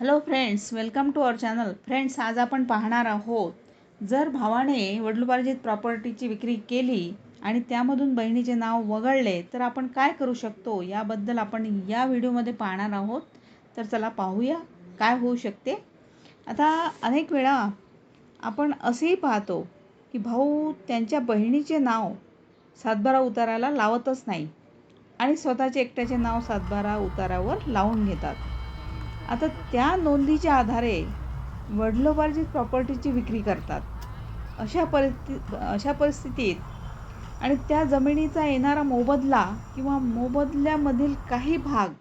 Hello friends welcome to our channel friends आज आपण पाहणार आहोत जर भावाने वडलोपार्जित प्रॉपर्टीची विक्री केली आणि त्यामधून बहिणीचे नाव वगळले तर आपण काय करू शकतो? याबद्दल आपण या व्हिडिओमध्ये पाहणार आहोत. तर चला पाहूया काय होऊ शकते. आता अनेक वेळा आपण असेही पाहतो की भाऊ त्यांच्या बहिणीचे नाव सातबारा उताराला लावतच नाही आणि स्वतःचे एकट्याचे नाव सातबारा उतारावर लावून घेतात. आता त्या नोंदीच्या आधारे वडिलोपार्जित प्रॉपर्टीची विक्री करतात. अशा परिस्थिती अशा परिस्थितीत आणि त्या जमिनीचा येणारा मोबदला किंवा मोबदल्यामधील काही भाग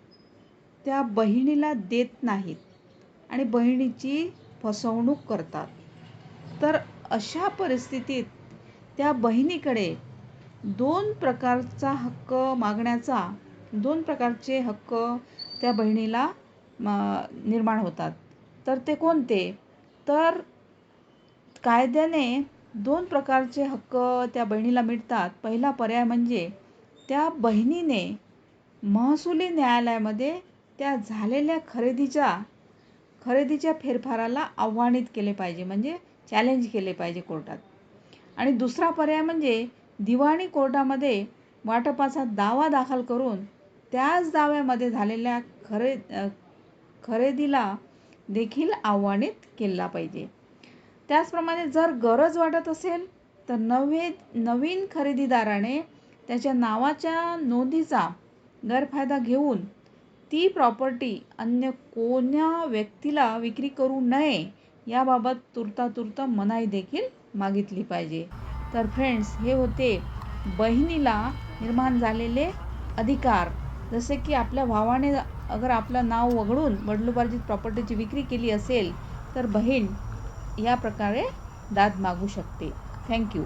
त्या बहिणीला देत नाहीत आणि बहिणीची फसवणूक करतात. तर अशा परिस्थितीत त्या बहिणीकडे दोन प्रकारचा हक्क मागण्याचा दोन प्रकारचे हक्क त्या बहिणीला निर्माण होतात. तर ते कोणते? तर कायद्याने दोन प्रकारचे हक्क त्या बहिणीला मिळतात. पहिला पर्याय म्हणजे त्या बहिणीने महसुली न्यायालयामध्ये त्या झालेल्या खरेदीच्या खरेदीच्या फेरफाराला आव्हानित केले पाहिजे म्हणजे चॅलेंज केले पाहिजे कोर्टात. आणि दुसरा पर्याय म्हणजे दिवाणी कोर्टामध्ये वाटपाचा दावा दाखल करून त्याच दाव्यामध्ये झालेल्या खरे खरेदीला देखील आव्हानित केला पाहिजे. त्याचप्रमाणे जर गरज वाटत असेल तर नवे नवीन खरेदीदाराने त्याच्या नावाच्या नोंदीचा गैरफायदा घेऊन ती प्रॉपर्टी अन्य कोण्या व्यक्तीला विक्री करू नये याबाबत तुर्तातुर्त मनाई देखील मागितली पाहिजे. तर फ्रेंड्स हे होते बहिणीला निर्माण झालेले अधिकार. जसे की आपल्या भावाने अगर आपलं नाव वगळून वडिलोपार्जित प्रॉपर्टीची विक्री केली असेल तर बहीण या प्रकारे दाद मागू शकते. थँक्यू